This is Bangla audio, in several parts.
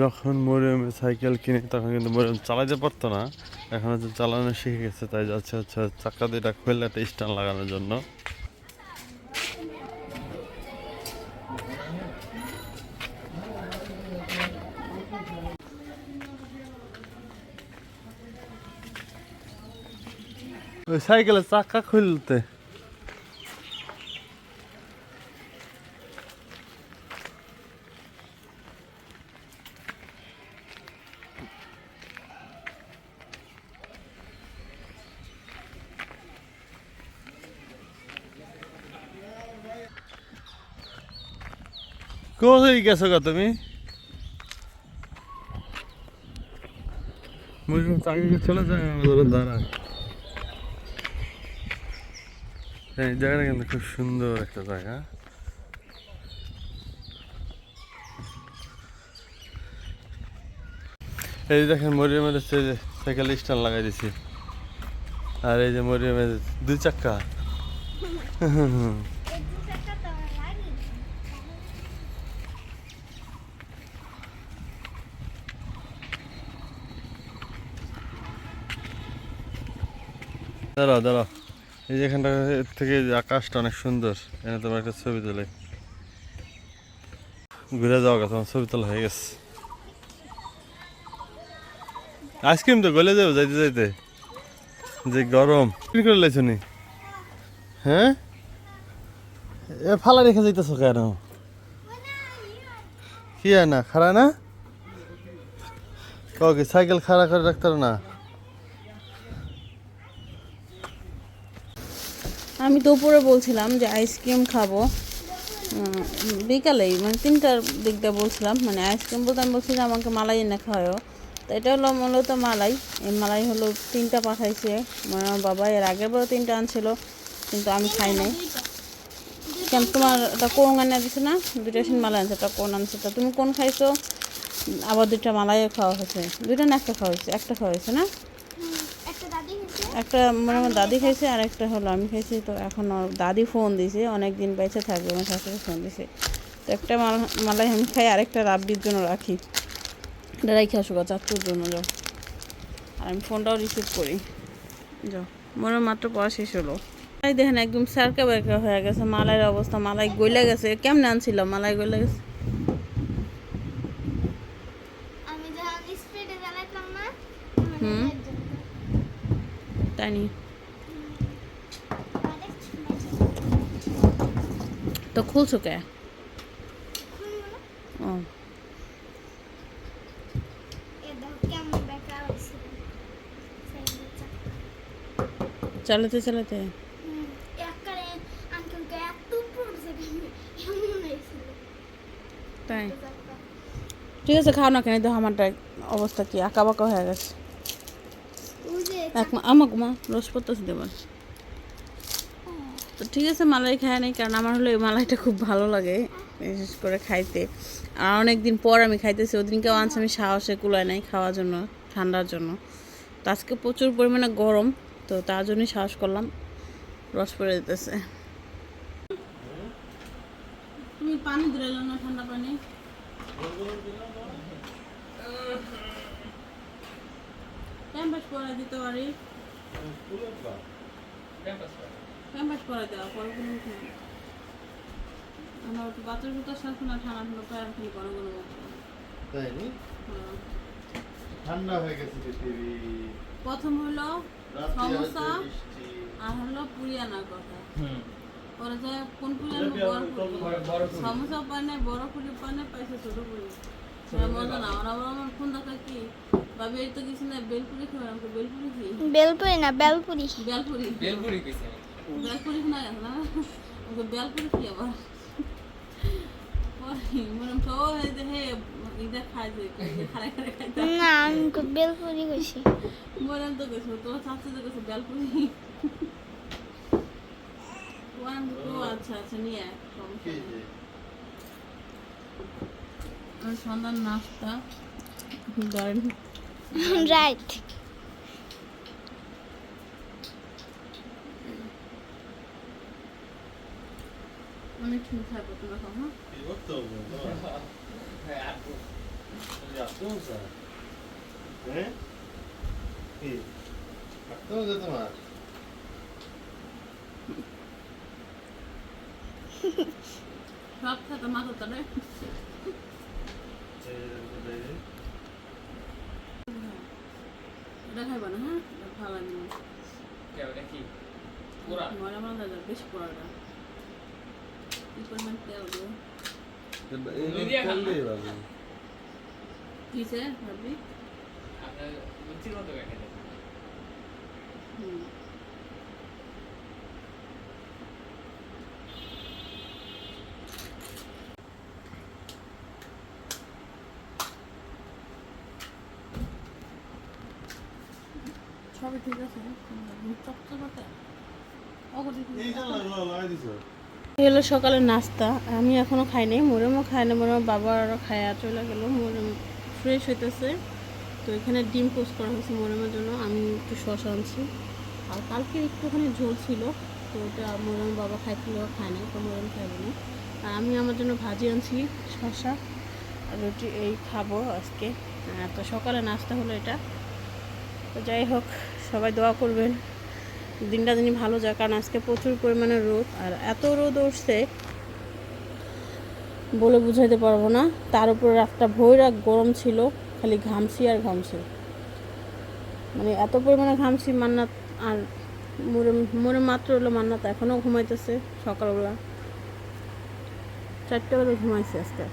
যখন মরিয়মে সাইকেল কিনে, তখন কিন্তু মরিয়ম চালাতে পারতো না। এখন হচ্ছে চালানো শিখে গেছে, তাই যাচ্ছে হচ্ছে চাকা দুইটা খুললে একটা স্ট্যান্ড লাগানোর জন্য। সাইকেলের চাকা খুলতে। কোথায় গেছো গা তুমি? চাকরি চলে যায় এই জায়গাটা কিন্তু খুব সুন্দর একটা জায়গা। এই যে দেখেন মরিয়মের হচ্ছে যে সাইকেল স্ট্যান্ড লাগাই দিছি। আর এই যে মরিয়মের দুই চাক্কা। দাঁড়াও দাঁড়াও। এই যে এখানটা থেকে আকাশটা অনেক সুন্দর এখানে তোমার একটা ছবি তোলে। ঘুরে যাওয়া তোমার ছবি তোলা হয়ে গেছে। আইসক্রিম তো গলে যাবে যাইতে যাইতে। যে গরম। করে লাইছো নি? হ্যাঁ? এ ফালা রেখে যাইতেছো কেন? কি না খারা না? কাউকে সাইকেল খাড়া করে রাখতে না? আমি দুপুরে বলছিলাম যে আইসক্রিম খাব। বিকালেই মানে তিনটার দিক দিয়ে বলছিলাম মানে আইসক্রিম বলতে আমি বলছি যে আমাকে মালাই এনে খাওয়াও তো এটা হলো মূলত মালাই। এই মালাই হলো তিনটা পাঠাইছে মানে আমার বাবা, এর আগের বারও তিনটা আনছিল, কিন্তু আমি খাই নাই। কেন তোমার এটা কোন আনে দিছে না? দুইটা সিন মালাই আনছে একটা কোন আনছে? তা তুমি কোন খাইছো? আবার দুইটা মালাইও খাওয়া হয়েছে। দুইটা না একটা খাওয়া হয়েছে, একটা খাওয়া হয়েছে না? একটা মানে আমার দাদি খাইছে আর একটা হলো আমি খাইছি তো এখন দাদি ফোন দিছে অনেক দিন বেঁচে থাকবে, আমার শাশুড়ি ফোন দিছে। তো একটা মাল, মালাই আমি খাই, আরেকটা রাব্বির জন্য রাখি। এটা রাখি আসুক চাচুর জন্য যাও। আর আমি ফোনটাও রিসিভ করি। যাও, মনে মাত্র পড়া শেষ হলো। দেখেন একদম সারকা বেরকা হয়ে গেছে, মালাইয়ের অবস্থা, মালাই গইলে গেছে, কেমনে আনছিল, মালাই গইলে গেছে আমি যখন স্প্রেডে জ্বালাইতাম না হুম। তাই নি তো খুলছো কে? ও। চালাতে চালাতে। তাই। ঠিক আছে, খাও না কেন? দেখো আমারটা অবস্থা কি আঁকা বাঁকা হয়ে গেছে। এক মা রস পড়তেছে তো ঠিক আছে, মালাই খাই নাই, কারণ আমার হলো এই মালাইটা খুব ভালো লাগে, বিশেষ করে খাইতে। আর অনেক দিন পর আমি খাইতেছি, ওদিনকেও আনছে, আমি সাহসে কুলায় নাই খাওয়ার জন্য, ঠান্ডার জন্য। তো আজকে প্রচুর পরিমাণে গরম, তো তার জন্যই সাহস করলাম, রস পড়ে যেতেছে। ঠান্ডা পানি? ক্যাম্পাস পরে দিতে পারি। ক্যাম্পাস পরে দেওয়া পরে কোনো উঠে না। আমার একটু বাচ্চার শাসন আর ঠান্ডা ঠান্ডা তাই ঠান্ডা হয়ে গেছে পৃথিবী প্রথম হলো সমস্যা আর হলো পুরি আনার কথা পরে যায় কোন পুরি এটা আনব কি বড়? সমস্যা পায় বড় পুরি পায় পাইছে ছোট পুরি। মজা না। আমার আবার আমার ফোন দেখা কি? এই তো কিছু না বেলপুরি খাবে আমাকে বেলপুরি কি? বেলপুরি না বেলপুরি। বেলপুরি। বেলপুরি কইছে বেলপুরি গেছে না? ওকে বেলপুরি কি আবার? মনে না আমি বেলপুরি কইছি। মনে তো গেছে তোমার চাচা তো গেছে বেলপুরি ওয়ান ও আচ্ছা আচ্ছা নিয়ে সন্ধ্যার নাস্তা। ধরেন। রাইট। ঠিক থাকবে তোমরা খাও হ্যাঁ কি করতে হবে? হ্যাঁ আর সমস্যা হ্যাঁ কি সমস্যা তোমার সব খেতে মাথা তো রে এটা খাইবা না হ্যাঁ? ভালো লাগে। না ওটা কি? পুরা মরা দাদা বেশি পড়াটা কি পরিমাণ তেল দেবো কিসে দেন হুম সবই ঠিক আছে চকচকাতে এই হলো সকালের নাস্তা। আমি এখনও খাইনি মোরেমও খাইনি মোরেম বাবা আরও খায়া চলে গেলো, মোরেম ফ্রেশ হইতেছে। তো এখানে ডিম পোস্ট করা হয়েছে মোরেমের জন্য, আমি একটু শশা আনছি। আর কালকে একটুখানি ঝোল ছিল, তো ওটা মোরেম বাবা খাইছিল, খায় নাই, তো মোরেম খাইবে না আর আমি আমার জন্য ভাজি আনছি শশা আর রুটি এই খাব আজকে। তো সকালে নাস্তা হলো এটা। তো যাই হোক, সবাই দোয়া করবেন। দিনটা দিনই ভালো যায় কারণ আজকে প্রচুর পরিমাণে রোদ, আর এত রোদ উঠছে বলে বুঝাইতে পারব না। তার উপরে রাতটা ভৈরা গরম ছিল, খালি ঘামছি আর ঘামছি। মানে এত পরিমাণে ঘামছি, মান্নাত আর মোরে মোরে মাত্র হলো মান্নাত এখনও ঘুমাইতেছে সকালবেলা। চারটে বেলা ঘুমাইছে আজকে।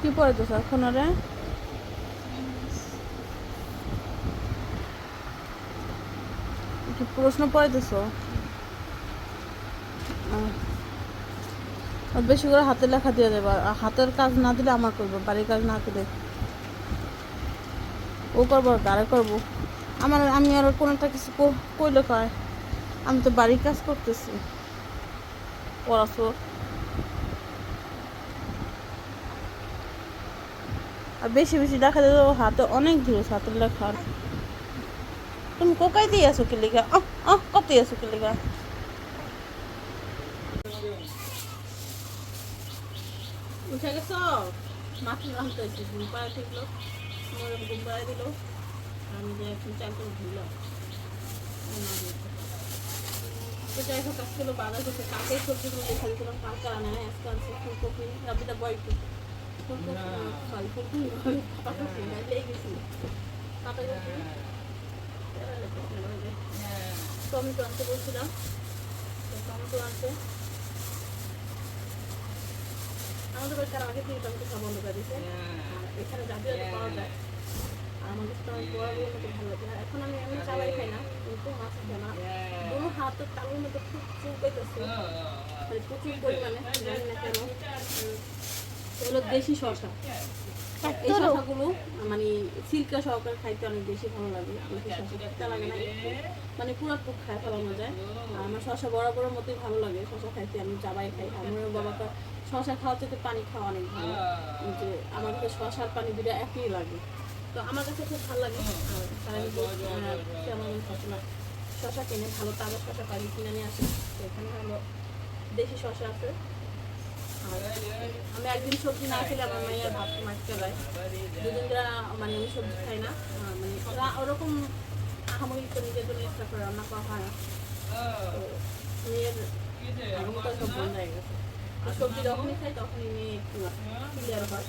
কি পড়ে তো এখন আরে কি প্রশ্ন পড়াইতেছ বেশি করে হাতে লেখা দিয়ে দেবা। আর হাতের কাজ না দিলে আমার করব, বাড়ির কাজ না করে। ও করব গাড়ি করব? আমার, আমি আর কোনো একটা কিছু কো- কইলে কয়? আমি তো বাড়ির কাজ করতেছি। পড়াশো আর বেশি বেশি দেখা যায় হাতে অনেক দূর, হাতের লেখার তুমি কোকাই দিয়ে আসো কি লিগা আহ আহ কত আসো কি লিগা উঠে গেছ মাছ রাখতে হয়েছে ঘুম পাড়া ঠিকলো মোর ঘুম পাড়া দিল আমি যে এখন চাল করে ধুলাম তো যাই হোক আজকে হলো বাজার করতে কাকে সবজিগুলো লেখা দিয়েছিলাম কালকে আনা হয় আজকে আনছে ফুলকপি রাবিটা বয়কু ফুলকপি ফুলকপি পাতাকপি লেগে গেছি পাতাকপি টমেটো আনতে বলছিলাম। টমেটো আনতে। আমাদের বাড়িতে আর আগে থেকে টমেটো খাওয়া বন্ধ করে দিয়েছে। এখানে জাতীয় পাওয়া যায়। আর কাছে তো বড়গুলোর মতো ভালো লাগে এখন আমি এমনি চালাই খাই না, কিন্তু মাছ খাই না। দুটো হাতের তালুর মতো খুব চুলকাইতেছে। মানে প্রচুর পরিমাণে, জানি না কেন। এগুলো দেশি শসা। এই শসাগুলো মানে সিল্কা সহকারে খাইতে অনেক বেশি ভালো লাগে। খেতে লাগে না মানে পুরো টুক খায় ফেলানো যায়। আর আমার শসা বড় বড় মতোই ভালো লাগে। শসা খাইতে আমি চাবাই খাই। আমার বাবাকে শসা খাওয়া থেকে পানি খাওয়া অনেক ভালো। যে আমার কাছে শসার পানি দুটো একই লাগে। তো আমার কাছে খুব ভালো লাগে। আর তারা কেমন শসা শসা কিনে ভালো তাজা শসা পানি কিনে নিয়ে আসে। তো এখানে হলো দেশি শসা আছে। আমি একদিন সবজি না খেলে আমার মাইয়ার ভাত মারতে যায় দুদিন ধরে মানে আমি সবজি খাই না। মানে ওরকম আহামরি তো নিজের জন্য এক্সট্রা করে রান্না করা হয় না। মেয়ের আগমতা সব বন্ধ হয়ে গেছে। সবজি যখনই খাই, তখনই মেয়ে একটু ক্লিয়ার হয়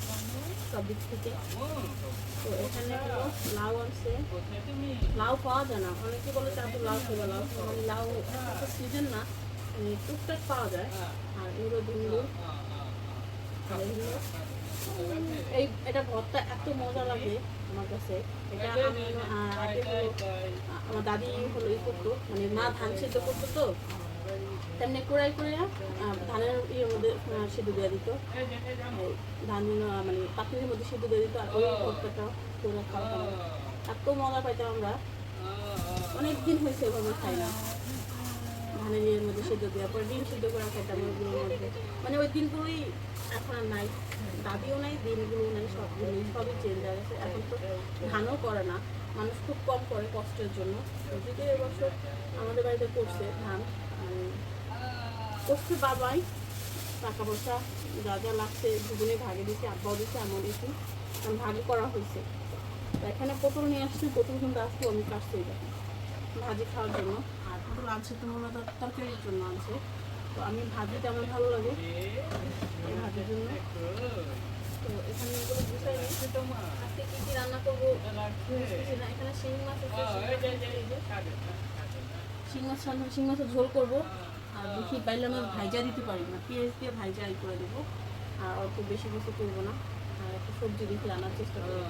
সব দিক থেকে। তো এখানে হলো লাউ আনছে। লাউ পাওয়া যায় না। অনেকে বলে চাঁদ লাউ খাবে লাউ। মানে লাউ সিজন না। টুকটাক পাওয়া যায়। আর এগুলো ডিমগুলো এই এটা ভর্তা এত মজা লাগে আমার কাছে। এটা আমি আগে আমার দাদি হলো ই করতো মানে মা ধান সেদ্ধ করতো তো। তেমনি কুড়াই করে ধানের ইয়ের মধ্যে সেদ্ধ দিয়ে দিত। ধান মানে পাত্রের মধ্যে সেদ্ধ দিয়ে দিত আর ওই ভর্তাটা করে খাওয়া। এত মজা পাইতাম আমরা। অনেক দিন হয়েছে ওভাবে খাই না। ধানের ইয়ের মধ্যে সেদ্ধ দেওয়ার পর ডিম সেদ্ধ করে খাইতাম ওইগুলোর মধ্যে। মানে ওই দিনগুলোই এখন আর নাই দাদিও নাই দিনগুলো নাই সবগুলোই সবই চেঞ্জ হয়ে গেছে। এখন তো ধানও করে না মানুষ খুব কম করে কষ্টের জন্য। যদিও এবছর আমাদের বাড়িতে করছে ধান উম, করছে বাবাই টাকা পয়সা যা যা লাগছে দুজনে ভাগে দিচ্ছি আব্বাও দিচ্ছে আমিও দিচ্ছি ভাগে করা হয়েছে। এখানে পটল নিয়ে আসছি পটল কিন্তু আসব আমি কাটছি ভাজি খাওয়ার জন্য। পটল আনছে, তো তরকারির জন্য আনছে। তো আমি ভাজিটা আমার ভালো লাগে, এই ভাজির জন্য। তো এখানে এগুলো কী কী রান্না করব। এখানে শিং মাছ শিং মাছ রান্না মাছের ঝোল করব। আর দেখি পাইলে আমি ভাইজা দিতে পারি না। পেঁয়াজ দিয়ে ভাইজা ই করে দেবো। আর অল্প বেশি কিছু করব না। আর একটু সবজি দেখি রান্নার চেষ্টা করব।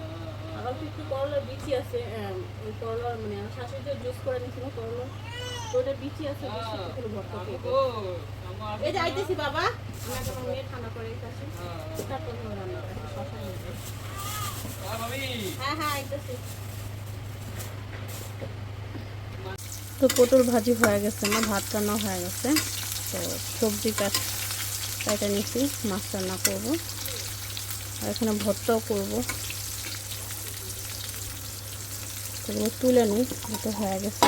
অল্প একটু করলার বিচি আছে করলার মানে আমার শাশুড়ি যে জুস করে নিয়েছিল করলার। ওটা বিচি আছে বিচি একটু ভর্তা করব এই যে আইতেছি বাবা। আমার মেয়ে ঠান্ডা করে কাছে তারপর রান্না একটা শশা নিয়ে যাই। হ্যাঁ হ্যাঁ আইতেছি। তো পটল ভাজি হয়ে গেছে না ভাত রান্না হয়ে গেছে। তো সবজি কাট কাটা নিচ্ছি মাছ রান্না করব। আর এখানে ভর্তাও করব। সেগুলো তুলে নিই এটা হয়ে গেছে।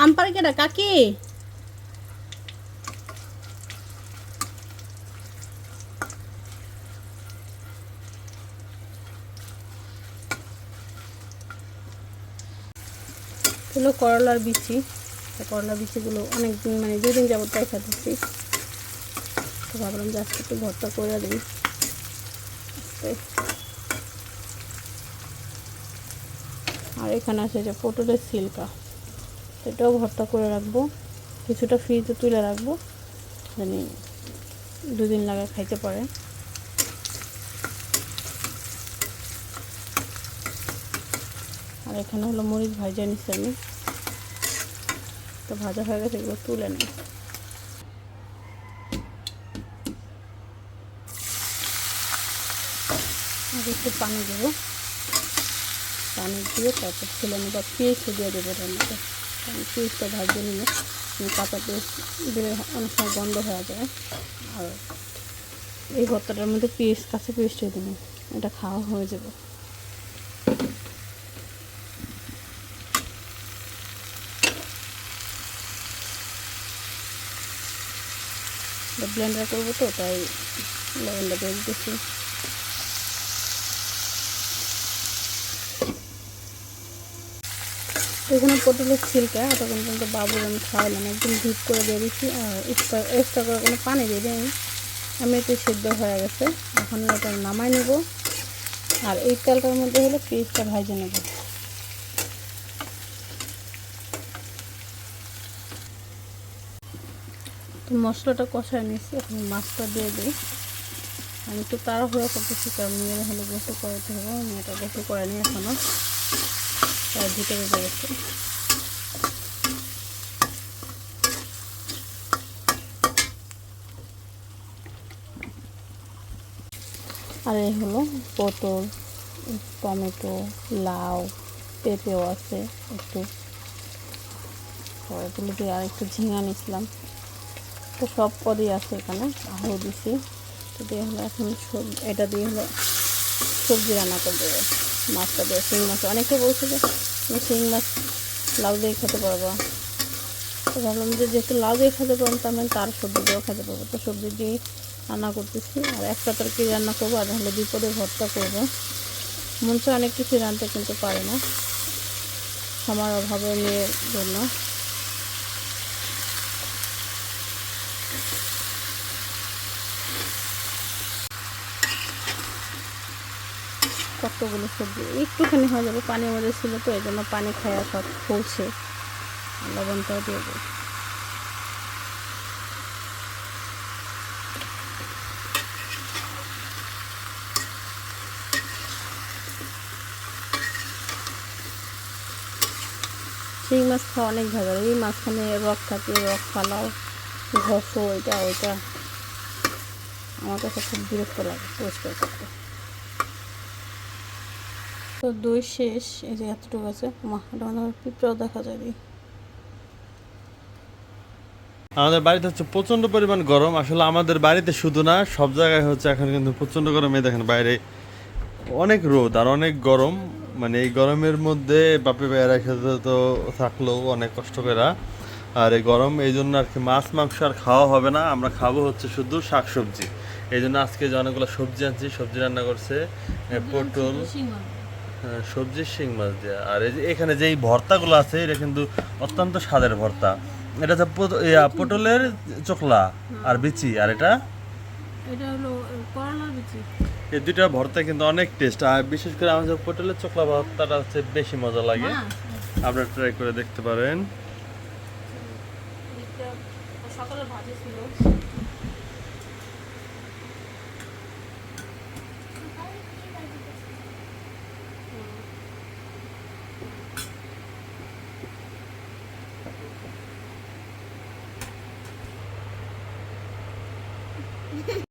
আম পারে কেটা কাকি? হলো করলার বিচি। করলার বিচিগুলো অনেক দিন মানে দুদিন যাবত দেখা দিচ্ছি। তো ভাবলাম যে আজকে একটু ভর্তা করে দিই। আর এখানে আছে যে পটলের সিল্কা। এটাও ভর্তা করে রাখব। কিছুটা ফ্রিজে তুলে রাখব। জানি দুদিন লাগা খাইতে পারে। আর এখানে হলো মরিচ ভাজা নিচ্ছি আমি। তো ভাজা হয়ে গেছে, এগুলো তুলে নিই একটু পানি দেবো। পানি দিয়ে তারপর ছেলে নেব পেস্ট দিয়ে দেবো কারণ পেস্টটা ভাজতে নিলে কাঁচা পেস্ট দিলে অনেক সময় গন্ধ হয়ে যায়। আর এই ভর্তাটার মধ্যে পেস্ট কাঁচা পেস্ট দিয়ে দেবো এটা খাওয়া হয়ে যাবে। ব্লেন্ডার করব তো, তাই লবণটা দিয়ে দিতেছি। এখানে পটলের ছিলকা তখন কিন্তু বাবুর আমি খাওয়ালাম একদম ধূপ করে দিয়ে দিচ্ছি আর এক্সট্রা করে কোনো পানি দিয়ে দিই আমি একটু সেদ্ধ হয়ে গেছে, এখন এটা নামাই নেব। আর এই তেলটার মধ্যে হলো পেঁয়াজটা ভাজে নেব। তো মশলাটা কষায় নিচ্ছি এখন মাছটা দিয়ে দিই। আমি একটু তাড়াহুড়ো করতেছি, কারণ মেয়েরা হলে গোসল করাতে হবে, মেয়েটা গোসল করে নিয়ে এখনও ভিতরে বেরোচ্ছে আর এই হলো পটল, টমেটো, লাউ, পেঁপেও আছে একটু। এগুলো দিয়ে আর একটু ঝিঙা নিছিলাম তো সব পদই আছে এখানে, আলু দিছি। তো দিয়ে হলো এখন এটা দিয়ে হলো সবজি রান্না করে দেবো মাছটা দিয়ে, শিং মাছ, অনেকে বলছে যে শিং মাছ লাউ দিয়ে খেতে পারব। তো ভাবলাম যে যেহেতু লাউ দিয়ে খেতে পারব, তার মানে তার সবজি দিয়েও খেতে পারব। তো সবজি দিয়ে রান্না করতেছি। আর একটা তরকারি রান্না করব, আর হলো বিপদে ভর্তা করব। মন চায় অনেক কিছু রাঁধতে, কিন্তু পারে না। সময়ের অভাবে মেয়ের জন্য। এতগুলো সবজি, একটুখানি হয়ে যাবে, পানি আমাদের ছিল তো এই জন্য পানি খাওয়া সব ফুলছে লবণটাও দিয়ে দেবো। সেই মাছ খাওয়া অনেক ভালো এই মাছখানে রক থাকে, রক ফালাও, ঘষো এটা ওইটা। আমার কাছে খুব বিরক্ত লাগে পরিষ্কার করতে। তো দই শেষ এই যে এতটুকু আছে। মা এটা পিঁপড়াও দেখা যায় আমাদের বাড়িতে হচ্ছে প্রচণ্ড পরিমাণ গরম। আসলে আমাদের বাড়িতে শুধু না সব জায়গায় হচ্ছে এখন কিন্তু প্রচণ্ড গরম দেখেন বাইরে অনেক রোদ আর অনেক গরম। মানে এই গরমের মধ্যে বাপে ভাইয়েরা খেতে তো থাকলেও অনেক কষ্ট করে। আর এই গরম এই জন্য আর কি মাছ মাংস আর খাওয়া হবে না। আমরা খাব হচ্ছে শুধু শাকসবজি। এই জন্য আজকে যে অনেকগুলো সবজি আনছি সবজি রান্না করছে পটল সবজির শিং মাছ দেওয়া আর এই যে এখানে যেই ভর্তাগুলো আছে এটা কিন্তু অত্যন্ত স্বাদের ভর্তা। এটা হচ্ছে পটলের চোখলা আর বিচি। আর এটা? এটা হলো করলার বিচি। এই দুইটা ভর্তা কিন্তু অনেক টেস্ট আর বিশেষ করে আমার যে পটলের চোখলা ভর্তাটা হচ্ছে বেশি মজা লাগে। আপনারা ট্রাই করে দেখতে পারেন। সকালে ভাজি ছিল।